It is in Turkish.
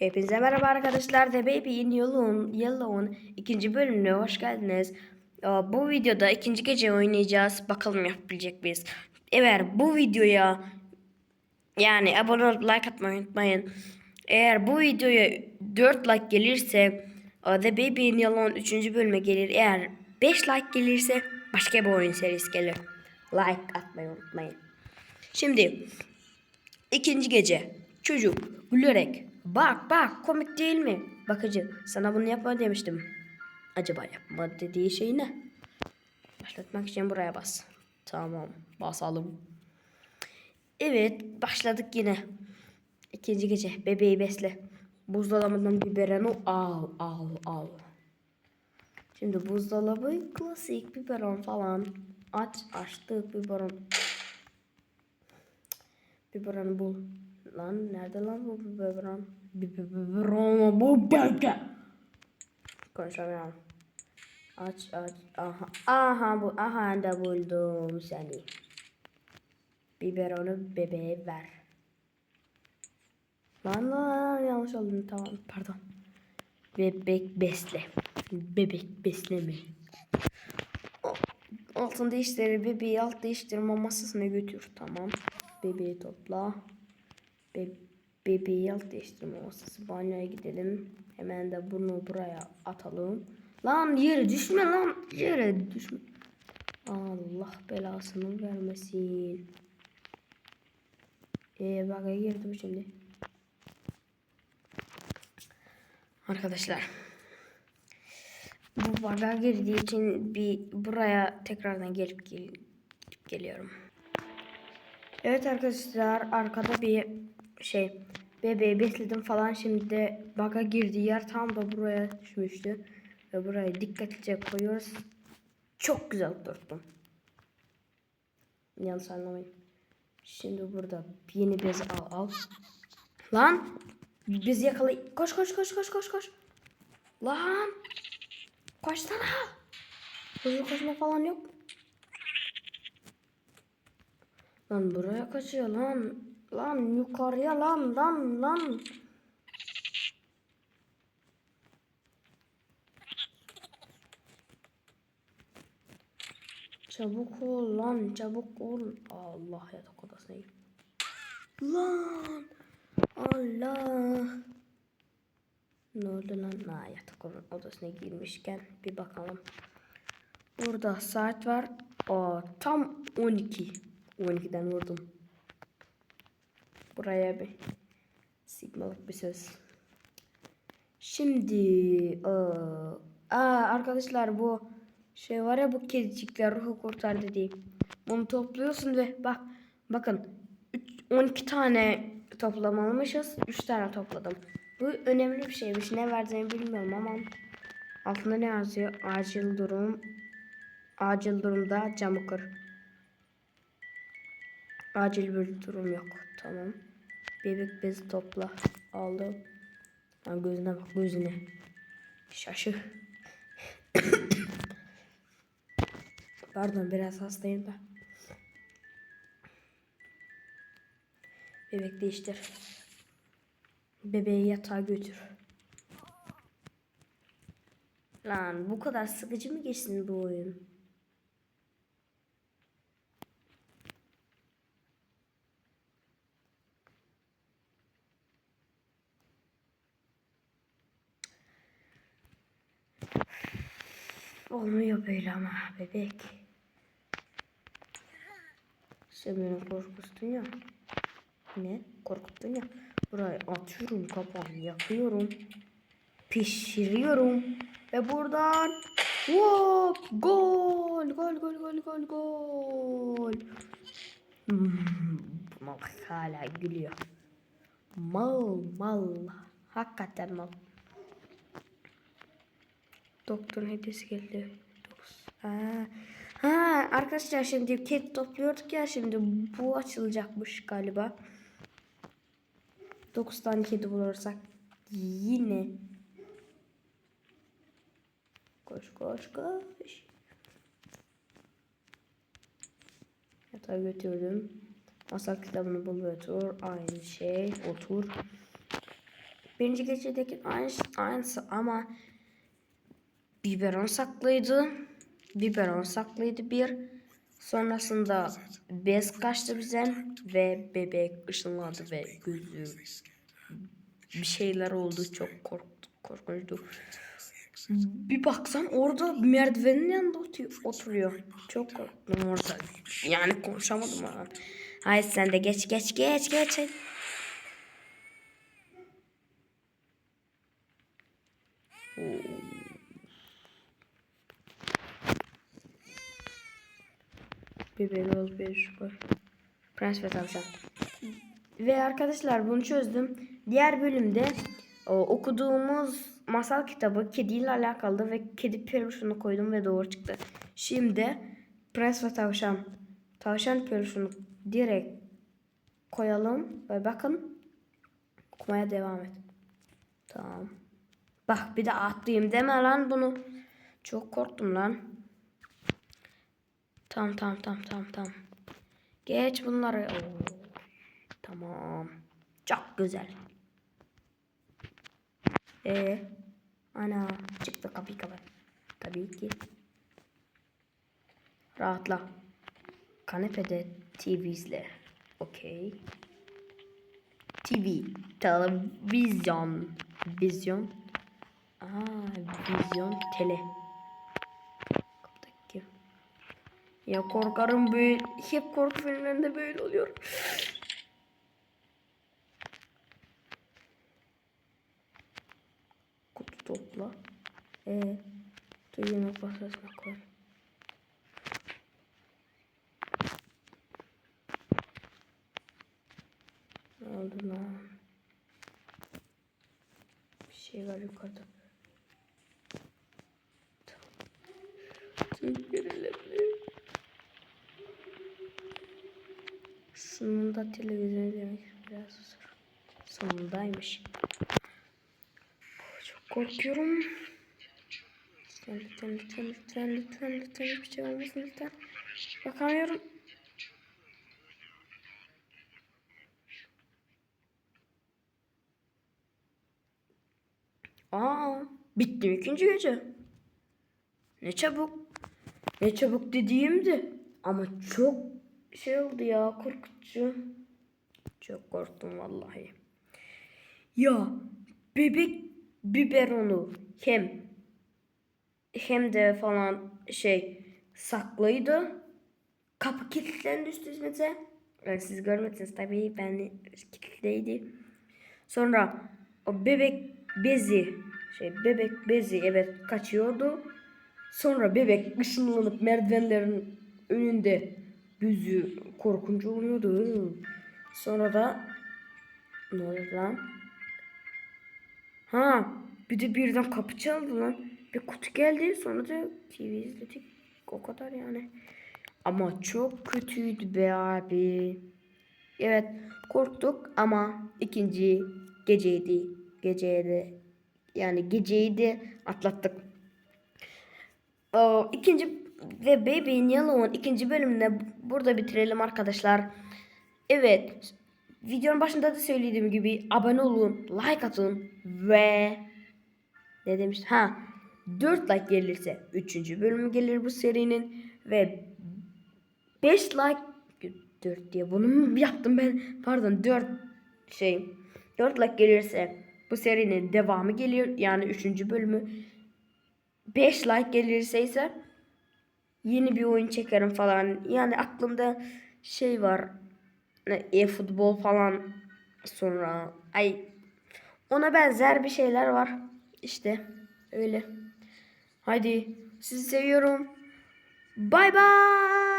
Hepinize merhaba arkadaşlar. The Baby in Yellow'un Yellow'un ikinci bölümüne hoş geldiniz. Bu videoda ikinci gece oynayacağız. Bakalım yapabilecek miyiz? Eğer bu videoya yani abone olup like atmayı unutmayın. Eğer bu videoya 4 like gelirse The Baby in Yellow'un 3. bölümü gelir. Eğer 5 like gelirse başka bir oyun serisi gelir. Like atmayı unutmayın. Şimdi İkinci gece. Çocuk gülerek bak bak komik değil mi? Bakıcı sana bunu yapma demiştim. Acaba yapma dediği şey ne? Başlatmak için buraya bas. Tamam basalım. Evet başladık yine. İkinci gece bebeği besle. Buzdolabından biberonu al al al. Şimdi buzdolabı klasik biberon falan. Aç açtık biberon. Biberon bul. Lan nerede lan bu biberon? Biberon bu bölge. Konuşamıyorum. Aç aç. Aha. Aha bu. Aha da buldum seni. Biberonu bebeğe ver. Lan lan yanlış oldu. Tamam pardon. Bebek besle. Bebek besleme. O- Altın değiştir. Bebeği alt değiştirme masasına götür. Tamam. Bebeği topla. Be bebeği alt değiştirme masası. Banyoya gidelim. Hemen de bunu buraya atalım. Lan yere düşme lan. Yere düşme. Allah belasını vermesin. Ee baka girdim şimdi. Arkadaşlar. Bu baga girdiği için bir buraya tekrardan gelip, gel geliyorum. Evet arkadaşlar arkada bir şey bebeği besledim falan şimdi de baga girdiği yer tam da buraya düşmüştü. Ve buraya dikkatlice koyuyoruz. Çok güzel tuttum. Yanlış anlamayın. Şimdi burada yeni bez al al. Lan bezi yakalay. Koş koş koş koş koş koş. Lan. Koşsana. Hızlı koşma falan yok. Lan buraya kaçıyor lan. Lan yukarıya lan lan lan. Çabuk ol lan çabuk ol. Allah yatak odasına gir. Lan. Allah. Ne oldu lan? Ha, yatak odasına girmişken bir bakalım. Burada saat var. Aa, tam 12. 12'den vurdum. Buraya bir sigmalık bir söz. Şimdi aa, aa, arkadaşlar bu şey var ya bu kedicikler ruhu kurtar dediğim. Bunu topluyorsun ve bak bakın üç- 12 tane toplamamışız. 3 tane topladım. Bu önemli bir şeymiş. Ne vereceğimi bilmiyorum ama altında ne yazıyor? Acil durum. Acil durumda camı kır. Acil bir durum yok. Tamam. Bebek bezi topla. Aldım. Lan gözüne bak gözüne. Şaşı. Pardon biraz hastayım da. Bebek değiştir. Bebeği yatağa götür. Lan bu kadar sıkıcı mı geçsin bu oyun? Olmuyor böyle ama bebek. Sen beni korkuttun ya. Ne? Korkuttun ya. Burayı atıyorum kapağını yakıyorum. Pişiriyorum. Ve buradan Hop! Gol! Gol gol gol gol gol. Hmm, mal hala gülüyor. Mal mal. Hakikaten mal. Doktorun hediyesi geldi. Ha. ha arkadaşlar şimdi kedi topluyorduk ya şimdi bu açılacakmış galiba. 9 tane kedi bulursak yine koş koş koş yatağa götürdüm masal kitabını bul ve aynı şey otur birinci gecedeki aynı, aynısı ama biberon saklıydı. Biberon saklıydı bir. Sonrasında bez kaçtı bizden ve bebek ışınlandı ve gözü bir şeyler oldu. Çok korktu, korkunçtu. Bir baksam orada merdivenin yanında otu- oturuyor. Çok korktum orada. Yani konuşamadım ha. Hayır sen de geç geç geç geç. Bir ol bir şükür. Prens ve tavşan. Ve arkadaşlar bunu çözdüm. Diğer bölümde o, okuduğumuz masal kitabı kediyle alakalı ve kedi peruşunu koydum ve doğru çıktı. Şimdi Prens ve Tavşan tavşan peruşunu direkt koyalım ve bakın okumaya devam et. Tamam. Bak bir de atlayayım deme lan bunu. Çok korktum lan. Tamam tamam tamam tamam tamam. Geç bunları. Oo. Tamam. Çok güzel. Ee, ana çıktı kapıyı kapat. Tabii ki. Rahatla. Kanepede TV izle. Okey. TV. Televizyon. Vizyon. Aa, vizyon tele. Ya korkarım böyle. Hep korku filmlerinde böyle oluyor. Kutu topla. Ee, dur yemek masasına koy. Oldu lan? Bir şey var yukarıda. Tüm Sonunda televizyon izlemek biraz. Sonundaymış. Çok korkuyorum. Lütfen lütfen lütfen lütfen lütfen lütfen bir şey olmasın lütfen. Bakamıyorum. Aa, bitti ikinci gece. Ne çabuk. Ne çabuk dediğimdi. Ama çok şey oldu ya korkutucu. Çok korktum vallahi. Ya bebek biberonu hem hem de falan şey saklıydı. Kapı kilitlendi üstümüze. Yani siz görmediniz tabii ben kilitliydi. Sonra o bebek bezi şey bebek bezi evet kaçıyordu. Sonra bebek ışınlanıp merdivenlerin önünde yüzü korkunç oluyordu. Sonra da ne oldu lan? Ha bir de birden kapı çaldı lan. Bir kutu geldi sonra da TV izledik. O kadar yani. Ama çok kötüydü be abi. Evet korktuk ama ikinci geceydi. Geceydi. Yani geceyi atlattık. O, ikinci ve Baby Yellow'un ikinci bölümünde burada bitirelim arkadaşlar. Evet. Videonun başında da söylediğim gibi abone olun, like atın ve ne demiştim? Ha 4 like gelirse 3. bölümü gelir bu serinin ve 5 like 4 diye bunu mu yaptım ben? Pardon 4 şey 4 like gelirse bu serinin devamı gelir yani 3. bölümü 5 like gelirse ise yeni bir oyun çekerim falan. Yani aklımda şey var. E-futbol falan sonra ay ona benzer bir şeyler var. İşte öyle. Haydi sizi seviyorum. Bay bay.